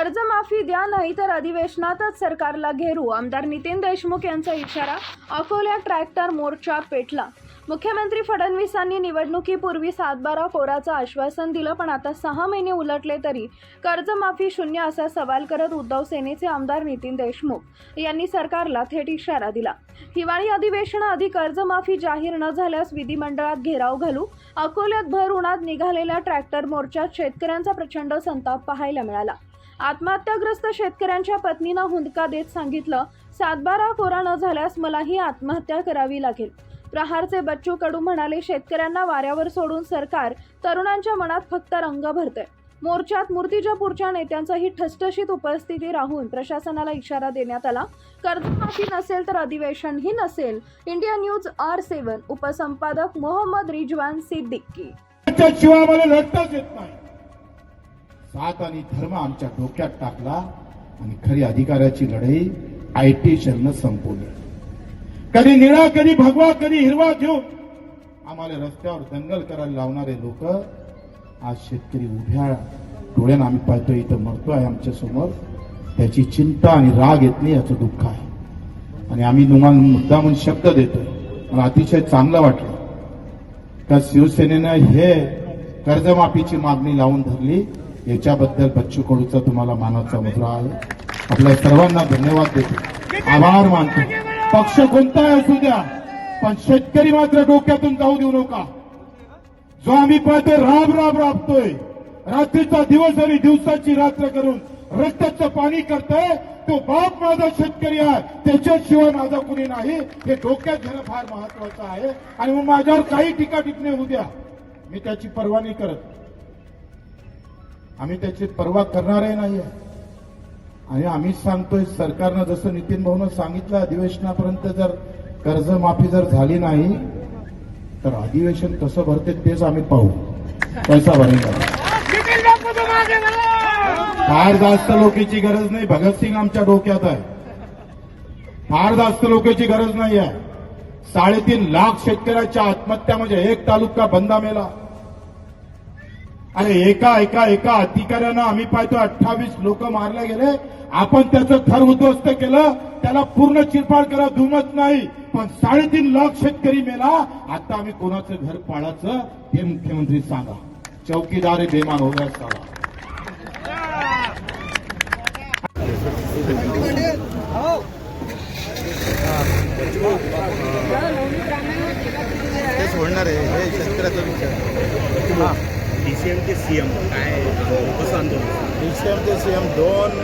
कर्जमाफी द्या नाही तर अधिवेशनातच सरकारला घेरू. आमदार नितीन देशमुख यांचा इशारा अकोल्या ट्रॅक्टर मोर्चा पेटला. मुख्यमंत्री फडणवीसांनी निवडणुकीपूर्वी सातबारा कोराचं आश्वासन दिलं पण आता सहा महिने उलटले तरी कर्जमाफी शून्य असा सवाल करत उद्धव सेनेचे आमदार नितीन देशमुख यांनी सरकारला थेट इशारा दिला. हिवाळी अधिवेशनाआधी कर्जमाफी जाहीर न झाल्यास विधिमंडळात घेराव घालू अकोल्यात भर उन्हात निघालेल्या ट्रॅक्टर मोर्चात शेतकऱ्यांचा प्रचंड संताप पाहायला मिळाला. आत्महत्याग्रस्त शेतकऱ्यांच्या पत्नीनं हुंदका देत सांगितलं सातबारा कोरा न झाल्यास मलाही आत्महत्या करावी लागेल. प्रहारचे बच्चू कडू म्हणाले शेतकऱ्यांना वाऱ्यावर सोडून सरकार तरुणांच्या मनात फक्त रंग भरतय. मोर्चात मूर्तिजापूरच्या नेत्यांचाही ठसठशीत उपस्थिती राहून प्रशासनाला इशारा देण्यात आला. कर्जमाफी नसेल तर अधिवेशनही नसेल. India news R seven. उपसंपादक Mohammed Rizwan Siddiqui. सात आणि धर्म आमच्या डोक्यात टाकला आणि खरी अधिकाराची लढाई आयटीशननं संपवली. कधी निळा कधी भगवा कधी हिरवा घेऊन आम्हाला रस्त्यावर दंगल करायला लावणारे लोक आज शेतकरी उभ्या डोळ्यानं आम्ही पाहतोय इथं मरतोय आमच्यासमोर. त्याची चिंता आणि राग येत नाही याचं दुःख आहे. आणि आम्ही तुम्हाला मुद्दा म्हणून शब्द देतोय. मला अतिशय चांगलं वाटलं. का शिवसेनेनं हे कर्जमाफीची मागणी लावून धरली? याच्याबद्दल बच्चू कडूचा तुम्हाला मानाचा मुद्रा आहे. आपल्या सर्वांना धन्यवाद देतो. आभार मानतो. पक्ष कोणताही असू द्या पण शेतकरी मात्र डोक्यातून जाऊ देऊ नका. जो आम्ही पाहतोय राब राब राबतोय. रात्रीचा दिवस आणि दिवसाची रात्र करून रक्ताचं पाणी करतोय तो बाप माझा शेतकरी आहे. त्याच्याशिवाय माझा कुणी नाही. हे डोक्यात घेणं फार महत्वाचं आहे. आणि मग माझ्यावर काही टीका टिप्पणी होऊ द्या. मी त्याची पर्वा नाही. करत आम्ही त्याची पर्वा करणारही नाहीये. आणि आम्हीच सांगतोय सरकारनं जसं नितीन भाऊनं सांगितलं अधिवेशनापर्यंत जर कर्जमाफी जर झाली नाही तर अधिवेशन कसं भरते तेच आम्ही पाहू. पैसा भरेल फार जास्त लोकेची गरज नाही. भगतसिंग आमच्या डोक्यात आहे. फार जास्त लोकेची गरज नाही आहे साडेतीन लाख शेतकऱ्याच्या आत्महत्या म्हणजे एक तालुका बंदा मेला. अरे एका एका एका अधिकाऱ्यानं आम्ही पाहतो अठ्ठावीस लोक मारले गेले. आपण त्याचं थर उद्ध्वस्त केलं. त्याला पूर्ण चिरपाड करा दुमत नाही. पण साडेतीन लाख शेतकरी मेला. आता आम्ही कोणाचं घर पाडायचं हे मुख्यमंत्री सांगा. चौकीदार बेमान हो सांगा ते सोडणार आहे. हे शेतकऱ्याचा विचार. डीसीएमचे सीएम काय कसं आंदोलन? डीसीएम ते सीएम दोन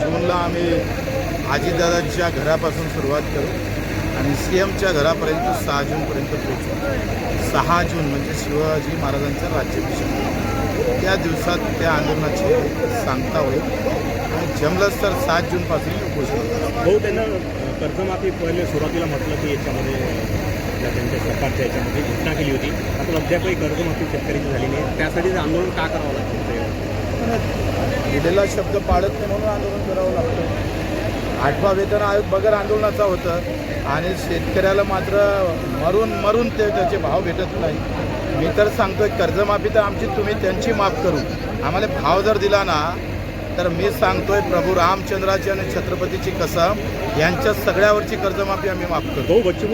जूनला आम्ही आजीदादांच्या घरापासून सुरुवात करू आणि सी एमच्या घरापर्यंत सहा जूनपर्यंत पोहोचू. सहा जून म्हणजे शिवाजी महाराजांचा राज्याभिषेक. त्या दिवसात त्या आंदोलनाची सांगता होईल. आणि जमलंच तर सात जूनपासून उपोषण भाऊ त्यांना कर्जमाफी पहिले सुरुवातीला म्हटलं की याच्यामध्ये त्या त्यांच्या सरकारच्या याच्यामध्ये घोषणा केली होती. आता अद्यापही कर्जमाफी शेतकऱ्यांची झाली नाही त्यासाठी आंदोलन का करावं लागतं दिलेला शब्द पाळत नाही म्हणून आंदोलन करावं लागतं. आठवा वेतन आयोग बगर आंदोलनाचा होतं आणि शेतकऱ्याला मात्र मरून मरून ते त्याचे भाव भेटत नाही. मी तर सांगतोय कर्जमाफी तर आमची तुम्ही त्यांची माफ करू. आम्हाला भाव जर दिला ना तर मी सांगतोय प्रभू रामचंद्राची आणि छत्रपतीची कसम यांच्या सगळ्यावरची कर्जमाफी आम्ही माफ करू भाऊ बच्चू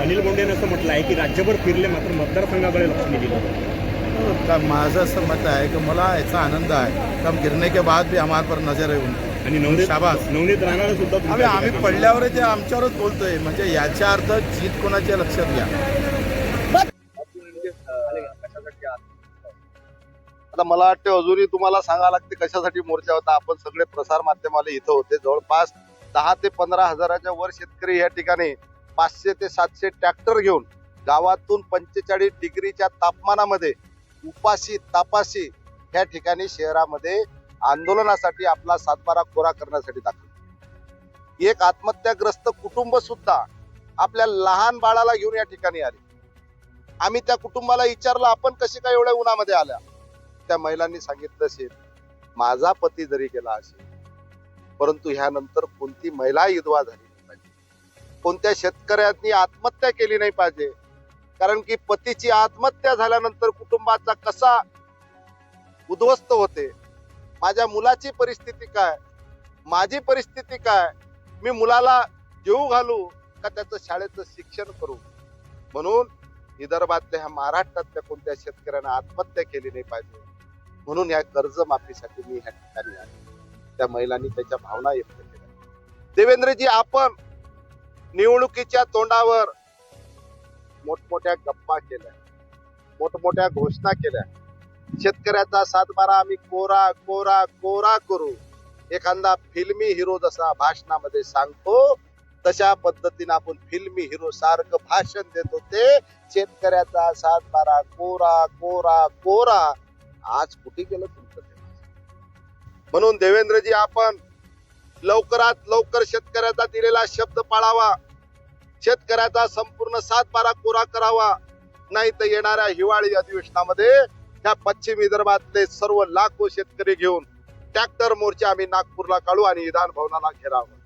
अनिल बोंडेने असं म्हटलं आहे की राज्यभर फिरले मात्र मतदारसंघाकडे लक्ष नाही दिलं. का माझं असं मत आहे की मला याचा आनंद आहे. का गिरने के बाद भी हमारे पर नजर येऊन. आणि नवनीत शाबास. नवनीत राहणार सुद्धा आम्ही. पडल्यावर ते आमच्यावरच बोलतोय. म्हणजे याचा अर्थ जीत कोणाच्या लक्षात घ्या. आता मला वाटते अजूनही तुम्हाला सांगावं लागते कशासाठी मोर्चा होता. आपण सगळे प्रसार माध्यमाला इथं होते. जवळपास दहा ते पंधरा हजाराच्या वर शेतकरी या ठिकाणी पाचशे ते सातशे ट्रॅक्टर घेऊन गावातून पंचेचाळीस डिग्रीच्या तापमानामध्ये उपाशी तापाशी या ठिकाणी शहरामध्ये आंदोलनासाठी आपला सातबारा कोरा करण्यासाठी दाखल एक आत्महत्याग्रस्त कुटुंब सुद्धा आपल्या लहान बाळाला घेऊन या ठिकाणी आले. आम्ही त्या कुटुंबाला विचारलं आपण कसे काय एवढ्या उन्हामध्ये आल्या? त्या महिलांनी सांगितलं असेल माझा पती जरी गेला असेल परंतु ह्यानंतर कोणती महिला विधवा झाली नाही पाहिजे. कोणत्या शेतकऱ्यांनी आत्महत्या केली नाही पाहिजे. कारण की पतीची आत्महत्या झाल्यानंतर कुटुंबाचा कसा उद्ध्वस्त होते. माझ्या मुलाची परिस्थिती काय? माझी परिस्थिती काय? मी मुलाला जेऊ घालू का त्याचं शाळेचं शिक्षण करू? म्हणून विदर्भातल्या ह्या महाराष्ट्रातल्या कोणत्या शेतकऱ्यानं आत्महत्या केली नाही पाहिजे? म्हणून या कर्जमाफीसाठी मी ह्या ठिकाणी आलो त्या महिलांनी त्याच्या भावना व्यक्त केल्या. देवेंद्रजी आपण निवडणुकीच्या तोंडावर मोठमोठ्या गप्पा केल्या. मोठमोठ्या घोषणा केल्या. शेतकऱ्याचा सातबारा आम्ही कोरा कोरा कोरा करू. एखादा फिल्मी हिरो जसा भाषणामध्ये सांगतो तशा पद्धतीने आपण फिल्मी हिरो सारखं भाषण देत होते शेतकऱ्याचा सातबारा कोरा कोरा कोरा आज कुठे गेलं तुमचं म्हणून देवेंद्रजी आपण लवकरात लवकर शेतकऱ्याचा दिलेला शब्द पाळावा. शेतकऱ्याचा संपूर्ण सातबारा कोरा करावा. नाही तर येणाऱ्या हिवाळी अधिवेशनामध्ये ह्या पश्चिम विदर्भातले सर्व लाखो शेतकरी घेऊन ट्रॅक्टर मोर्चा आम्ही नागपूरला काढू आणि विधान भवनाला घेरावं.